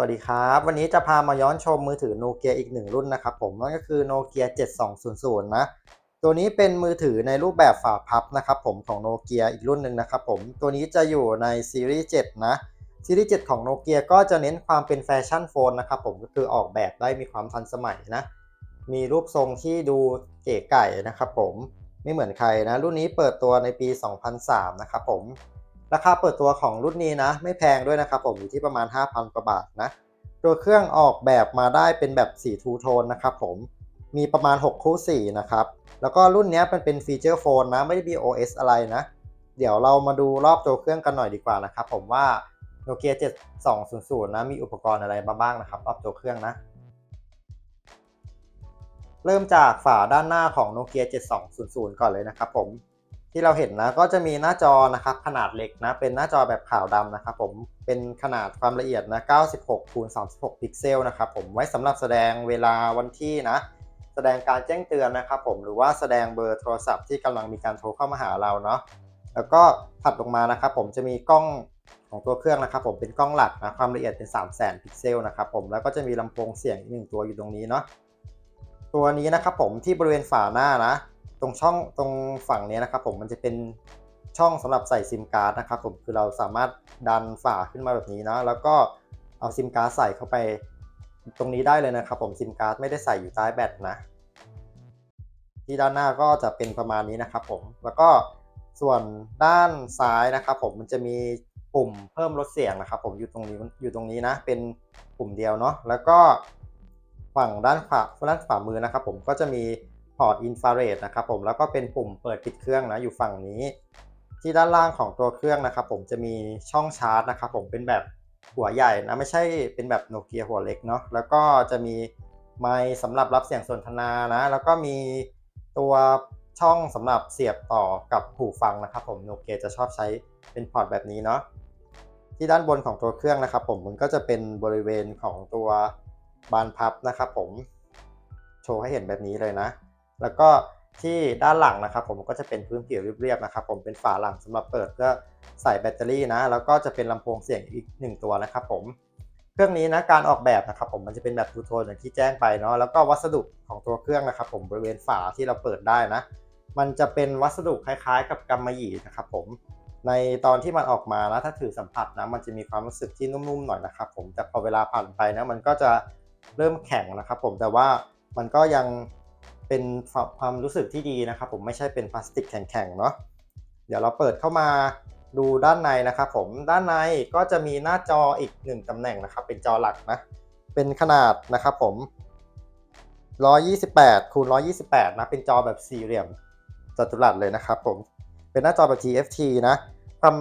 วัสดีครับ วันนี้จะพามาย้อนชมมือถือโนเกียอีกหนึ่งรุ่นนะครับผมนั่นก็คือโนเกีย7200 นะ ตัวนี้เป็นมือถือในรูปแบบฝาพับนะครับผมของโนเกียอีกรุ่นหนึ่งนะครับผมตัวนี้จะอยู่ในซีรีส์7นะซีรีส์7ของโนเกียก็จะเน้นความเป็นแฟชั่นโฟนนะครับผมก็คือออกแบบได้มีความทันสมัยนะ มีรูปทรงที่ดูเก๋ไก่นะครับผมไม่เหมือนใครนะ รุ่นนี้เปิดตัวในปี 2003 นะครับผม ราคาเปิดตัวของรุ่นนี้นะ ไม่แพงด้วยนะครับผมอยู่ที่ประมาณ 5,000กว่าบาทนะ ตัวเครื่องออกแบบมาได้เป็นแบบสีทูโทนนะครับผมมีประมาณ 6 คู่สีนะครับ แล้วก็รุ่นนี้มันเป็นฟีเจอร์โฟนนะ ไม่ได้มี OS อะไรนะ เดี๋ยวเรามาดูรอบตัวเครื่องกันหน่อยดีกว่านะครับ ผมว่า Nokia 7200 นะ มีอุปกรณ์อะไรมาบ้างนะครับ รอบตัวเครื่องนะ เริ่มจากฝาด้านหน้าของ Nokia 7200 ก่อนเลยนะครับผม ที่เราเห็นนะก็จะมีหน้าจอนะครับขนาดเล็กนะเป็นหน้าจอแบบขาวดำนะครับผมเป็นขนาดความละเอียดนะ 96คูณ36 พิกเซลนะครับผมไว้สำหรับแสดงเวลาวันที่นะ แสดงการแจ้งเตือนนะครับผมหรือว่าแสดงเบอร์โทรศัพท์ที่กำลังมีการโทรเข้ามาหาเราเนาะแล้วก็ถัดลงมานะครับผมจะมีกล้องของตัวเครื่องนะครับผมเป็นกล้องหลักนะความละเอียดเป็น3 0 0 0 0 0พิกเซลนะครับผมแล้วก็จะมีลำโพงเสียงอีกหนึ่งตัวอยู่ตรงนี้เนาะตัวนี้นะครับผมที่บริเวณฝาหน้านะ ตรงช่องตรงฝั่งนี้นะครับผมมันจะเป็นช่องสำหรับใส่ซิมการ์ดนะครับผมคือเราสามารถดันฝาขึ้นมาแบบนี้นะแล้วก็เอาซิมการ์ดใส่เข้าไปตรงนี้ได้เลยนะครับผมซิมการ์ดไม่ได้ใส่อยู่ใต้แบตนะ ที่ด้านหน้าก็จะเป็นประมาณนี้นะครับผมแล้วก็ส่วนด้านซ้ายนะครับผมมันจะมีปุ่มเพิ่มลดเสียงนะครับผมอยู่ตรงนี้อยู่ตรงนี้นะ เป็นปุ่มเดียวเนาะแล้วก็ฝั่งด้านขวาด้านขวามือนะครับผมก็จะมี พอร์ตอินฟราเรดนะครับผมแล้วก็เป็นปุ่มเปิดปิดเครื่องนะอยู่ฝั่งนี้ ที่ด้านล่างของตัวเครื่องนะครับผมจะมีช่องชาร์จนะครับผมเป็นแบบหัวใหญ่นะไม่ใช่เป็นแบบโนเกียหัวเล็กเนาะแล้วก็จะมีไมค์สำหรับรับเสียงสนทนานะ แล้วก็มีตัวช่องสำหรับเสียบต่อกับหูฟังนะครับผมโนเกียจะชอบใช้เป็นพอร์ตแบบนี้เนาะที่ด้านบนของตัวเครื่องนะครับ ผมมันก็จะเป็นบริเวณของตัวบานพับนะครับ ผมโชว์ให้เห็นแบบนี้เลยนะ แล้วก็ที่ด้านหลังนะครับ ผมก็จะเป็นพื้นผิวเรียบๆนะครับ ผมเป็นฝาหลังสำหรับเปิดเพื่อใส่แบตเตอรี่นะ แล้วก็จะเป็นลำโพงเสียงอีกหนึ่งตัวนะครับ ผมเครื่องนี้นะการออกแบบนะครับผมมันจะเป็นแบบทูโทนอย่างที่แจ้งไปเนาะแล้วก็วัสดุของตัวเครื่องนะครับ ผมบริเวณฝาที่เราเปิดได้นะ มันจะเป็นวัสดุคล้ายๆ กับกำมะหยี่นะครับ ผมในตอนที่มันออกมานะถ้าถือสัมผัสนะมันจะมีความรู้สึกที่นุ่มๆหน่อยนะครับผมแต่พอเวลาผ่านไปนะมันก็จะเริ่มแข็งนะครับ ผมแต่ว่ามันก็ยัง เป็นความรู้สึกที่ดีนะครับผมไม่ใช่เป็นพลาสติกแข็งๆเนาะเดี๋ยวเราเปิดเข้ามาดูด้านในนะครับผมด้านในก็จะมีหน้าจออีกหนึ่งตำแหน่งนะครับ เป็นจอหลักนะ เป็นขนาดนะครับผม 128คูณ128 นะ เป็นจอแบบสี่เหลี่ยมจัตุรัสเลยนะครับผม เป็นหน้าจอแบบ TFT นะ ความ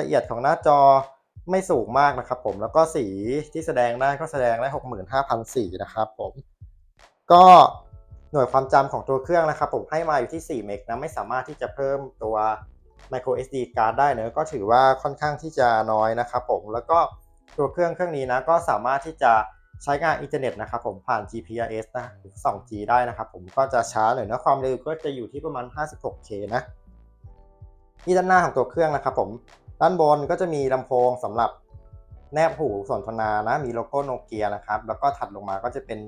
ละเอียดของหน้าจอไม่สูงมากนะครับผม แล้วก็สีที่แสดงได้ก็แสดงได้ 65,000สีนะครับผม ก็ หน่วยความจำของตัวเครื่องนะครับ ผมให้มาอยู่ที่ 4 เมกนะไม่สามารถที่จะเพิ่มตัว micro SD card ได้เนอะก็ถือว่าค่อนข้างที่จะน้อยนะครับผมแล้วก็ตัวเครื่องเครื่องนี้นะก็สามารถที่จะใช้งานอินเทอร์เน็ตนะครับผมผ่าน GPRS นะหรือ 2G ได้นะครับผมก็จะช้าหน่อยนะความเร็วก็จะอยู่ที่ประมาณ 56K นะที่ด้านหน้าของตัวเครื่องนะครับผมด้านบนก็จะมีลำโพงสำหรับแนบหูสนทนานะมีโลโก้โนเกียนะครับแล้วก็ถัดลงมาก็จะเป็น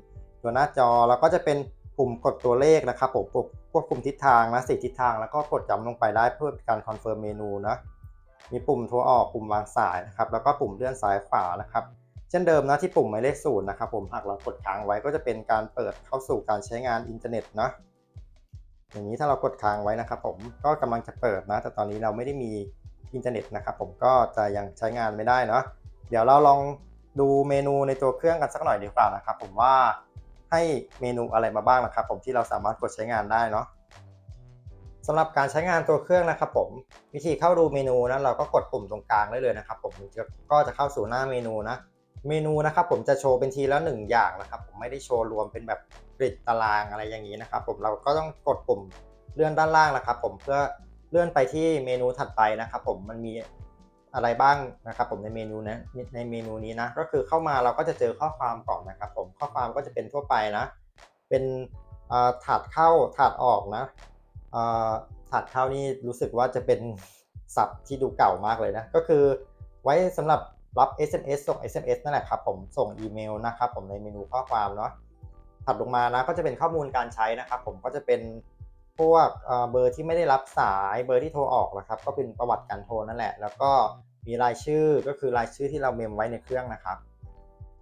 ตัวหน้าจอแล้วก็จะเป็น ปุ่มกดตัวเลขนะครับผมควบคุมทิศทางนะสี่ทิศทางแล้วก็กดจำลงไปได้เพื่อการคอนเฟิร์มเมนูนะมีปุ่มโทรออกปุ่มวางสายนะครับแล้วก็ปุ่มเลื่อนซ้ายขวานะครับ เช่นเดิมนะที่ปุ่มหมายเลขศูนย์นะครับผมหากเรากดค้างไว้ก็จะเป็นการเปิดเข้าสู่การใช้งานอินเทอร์เน็ตนะอย่างนี้ถ้าเรากดค้างไว้นะครับ ผมก็กำลังจะเปิดนะ แต่ตอนนี้เราไม่ได้มีอินเทอร์เน็ตนะครับ ผมก็จะยังใช้งานไม่ได้เนาะเดี๋ยวเราลองดูเมนูในตัวเครื่องกันสักหน่อยดีกว่านะครับ ผมว่า ให้เมนูอะไรมาบ้างนะครับ ผมที่เราสามารถกดใช้งานได้เนาะสำหรับการใช้งานตัวเครื่องนะครับ ผมวิธีเข้าดูเมนูนะเราก็กดปุ่มตรงกลางได้เลยนะครับ ผมก็จะเข้าสู่หน้าเมนูนะเมนูนะครับผมจะโชว์เป็นทีละหนึ่งอย่างนะครับ ผมไม่ได้โชว์รวมเป็นแบบกริดตารางอะไรอย่างนี้นะครับ ผมเราก็ต้องกดปุ่มเลื่อนด้านล่างนะครับ ผมเพื่อเลื่อนไปที่เมนูถัดไปนะครับ ผมมันมี อะไรบ้างนะครับผมในเมนูนะในเมนูนี้นะก็คือเข้ามาเราก็จะเจอข้อความก่อนนะครับผมข้อความก็จะเป็นทั่วไปนะ เป็นถาดเข้าถาดออกนะถาดเข้านี่รู้สึกว่าจะเป็นศัพท์ที่ดูเก่ามากเลยนะก็คือไว้สำหรับรับ SMS ส่ง SMS นั่นแหละครับผมส่งอีเมลนะครับผมในเมนูข้อความเนาะถัดลงมานะก็จะเป็นข้อมูลการใช้นะครับผมก็จะเป็น พวกเบอร์ที่ไม่ได้รับสายเบอร์ที่โทรออกนะครับก็เป็นประวัติการโทรนั่นแหละ แล้วก็มีรายชื่อก็คือรายชื่อที่เราเมมไว้ในเครื่องนะครับ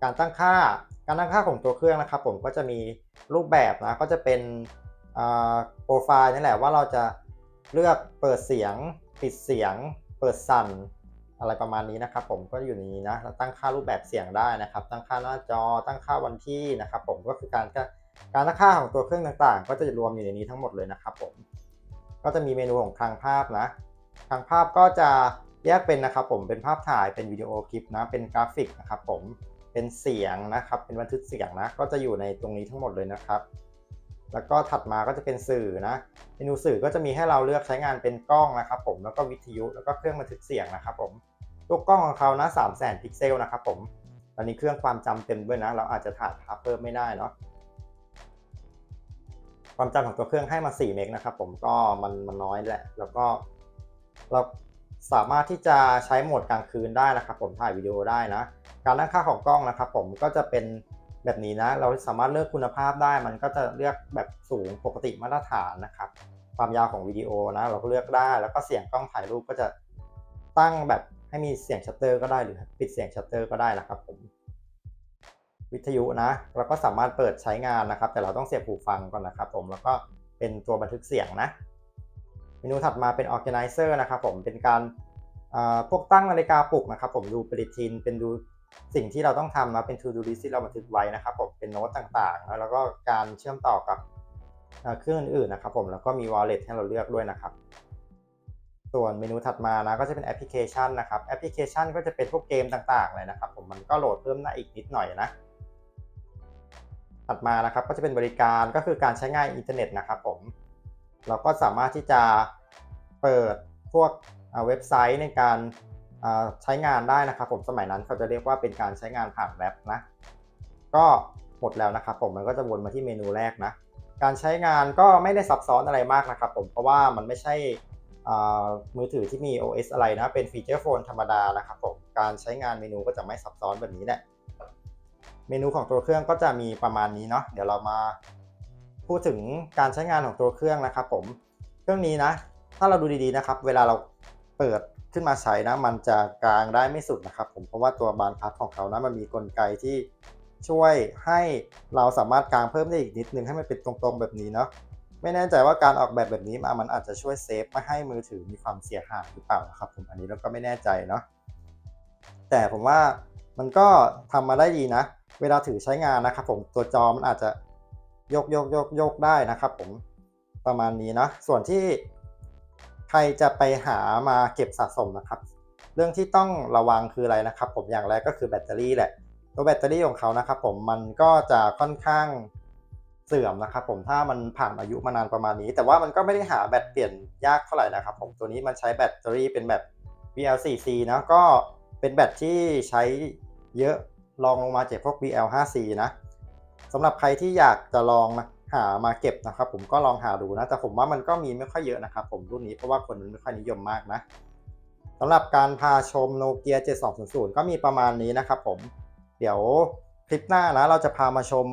การตั้งค่าการตั้งค่าของตัวเครื่องนะครับ ผมก็จะมีรูปแบบนะก็จะเป็นโปรไฟล์นี่แหละว่าเราจะเลือกเปิดเสียง ปิดเสียง เปิดสั่นอะไรประมาณนี้นะครับ ผมก็อยู่ในนี้นะเราตั้งค่ารูปแบบเสียงได้นะครับ ตั้งค่าหน้าจอตั้งค่าวันที่นะครับ ผมก็คือการ การตั้งค่าของตัวเครื่องต่างๆ ก็จะรวมอยู่ในนี้ทั้งหมดเลยนะครับผม ก็จะมีเมนูของคลังภาพนะ คลังภาพก็จะแยกเป็นนะครับผมเป็นภาพถ่ายเป็นวิดีโอคลิปนะ เป็นกราฟิกนะครับผม เป็นเสียงนะครับ เป็นบันทึกเสียงนะ ก็จะอยู่ในตรงนี้ทั้งหมดเลยนะครับ แล้วก็ถัดมาก็จะเป็นสื่อนะ เมนูสื่อก็จะมีให้เราเลือกใช้งานเป็นกล้องนะครับผม แล้วก็วิทยุ แล้วก็เครื่องบันทึกเสียงนะครับผม ตัวกล้องของเขานะ3 0 0 0 0 0พิกเซลนะครับผม ตอนนี้เครื่องความจำเต็มด้วยนะ เราอาจจะถ่ายภาพเพิ่มไม่ได้เนาะ ความจำของตัวเครื่องให้มา4เมกนะครับผมก็มันมันน้อยแหละ แล้วก็เราสามารถที่จะใช้โหมดกลางคืนได้นะครับผมถ่ายวิดีโอได้นะ การตั้งค่าของกล้องนะครับผมก็จะเป็นแบบนี้นะ เราสามารถเลือกคุณภาพได้ มันก็จะเลือกแบบสูงปกติมาตรฐานนะครับ ความยาวของวิดีโอนะ เราก็เลือกได้ แล้วก็เสียงกล้องถ่ายรูปก็จะตั้งแบบให้มีเสียงชัตเตอร์ก็ได้หรือปิดเสียงชัตเตอร์ก็ได้นะครับผม วิทยุนะเราก็สามารถเปิดใช้งานนะครับ แต่เราต้องเสียบหูฟังก่อนนะครับผมแล้วก็เป็นตัวบันทึกเสียงนะเมนูถัดมาเป็น organizer นะครับผมเป็นการพวกตั้งนาฬิกาปลุกนะครับ ผมดูปฏิทินเป็นดูสิ่งที่เราต้องทำนะเป็น to do list ที่เราบันทึกไว้นะครับผมเป็นโน้ตต่างๆ แล้วก็การเชื่อมต่อกับเครื่องอื่นๆนะครับ ผมแล้วก็มี wallet ให้เราเลือกด้วยนะครับ ส่วนเมนูถัดมานะก็จะเป็นแอปพลิเคชันนะครับแอปพลิเคชันก็จะเป็นพวกเกมต่างๆเลยนะครับ ผมมันก็โหลดเพิ่มได้าอีกนิดหน่อยนะ ถัดมานะครับก็จะเป็นบริการก็คือการใช้งานอินเทอร์เน็ตนะครับผม เราก็สามารถที่จะเปิดพวกเว็บไซต์ในการใช้งานได้นะครับผมสมัยนั้นเขาจะเรียกว่าเป็นการใช้งานผ่านเว็บนะ ก็หมดแล้วนะครับผมมันก็จะวนมาที่เมนูแรกนะ การใช้งานก็ไม่ได้ซับซ้อนอะไรมากนะครับผมเพราะว่ามันไม่ใช่มือถือที่มี OS อะไรนะ เป็นฟีเจอร์โฟนธรรมดานะครับผม การใช้งานเมนูก็จะไม่ซับซ้อนแบบนี้แหละ เมนูของตัวเครื่องก็จะมีประมาณนี้เนาะเดี๋ยวเรามาพูดถึงการใช้งานของตัวเครื่องนะครับผมเครื่องนี้นะ ถ้าเราดูดีๆนะครับ เวลาเราเปิดขึ้นมาใช้นะ มันจะกลางได้ไม่สุดนะครับ ผมเพราะว่าตัวบานพับของเขานะมันมีกลไกที่ช่วยให้เราสามารถกลางเพิ่มได้อีกนิดนึงให้มันเป็นตรงๆแบบนี้เนาะไม่แน่ใจว่าการออกแบบแบบนี้มามันอาจจะช่วยเซฟไม่ให้มือถือมีความเสียหายหรือเปล่านะครับผมอันนี้เราก็ไม่แน่ใจเนาะแต่ผมว่ามันก็ทำมาได้ดีนะ เวลาถือใช้งานนะครับผมตัวจอมันอาจจะยกยกยกยกได้นะครับผมประมาณนี้นะส่วนที่ใครจะไปหามาเก็บสะสมนะครับ เรื่องที่ต้องระวังคืออะไรนะครับ ผมอย่างแรกก็คือแบตเตอรี่แหละตัวแบตเตอรี่ของเขานะครับ ผมมันก็จะค่อนข้างเสื่อมนะครับ ผมถ้ามันผ่านอายุมานานประมาณนี้ แต่ว่ามันก็ไม่ได้หาแบตเปลี่ยนยากเท่าไหร่นะครับ ผมตัวนี้มันใช้แบตเตอรี่เป็นแบบ BL4C นะก็เป็นแบตที่ใช้เยอะ ลองลงมาเจากพวก BL5C นะสำหรับใครที่อยากจะลองนะหามาเก็บนะครับผมก็ลองหาดูนะ แต่ผมว่ามันก็มีไม่ค่อยเยอะนะครับผมรุ่นนี้เพราะว่าคนมันไม่ค่อยนิยมมากนะสำหรับการพาชมโนเกีย7200 ก็มีประมาณนี้นะครับผม เดี๋ยวคลิปหน้านะเราจะพามาชม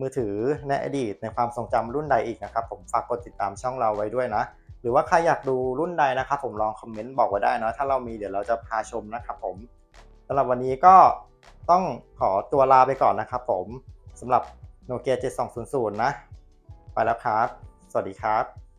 มือถือในอดีตในความทรงจำรุ่นใดอีกนะครับผมฝากกดติดตามช่องเราไว้ด้วยนะ หรือว่าใครอยากดูรุ่นใดนะครับผมลองคอมเมนต์บอกไว้ได้นะถ้าเรามีเดี๋ยวเราจะพาชมนะครับผมสำหรับวันนี้ก็ ต้องขอตัวลาไปก่อนนะครับผมสำหรับโนเกีย7200 นะ ไปแล้วครับ สวัสดีครับ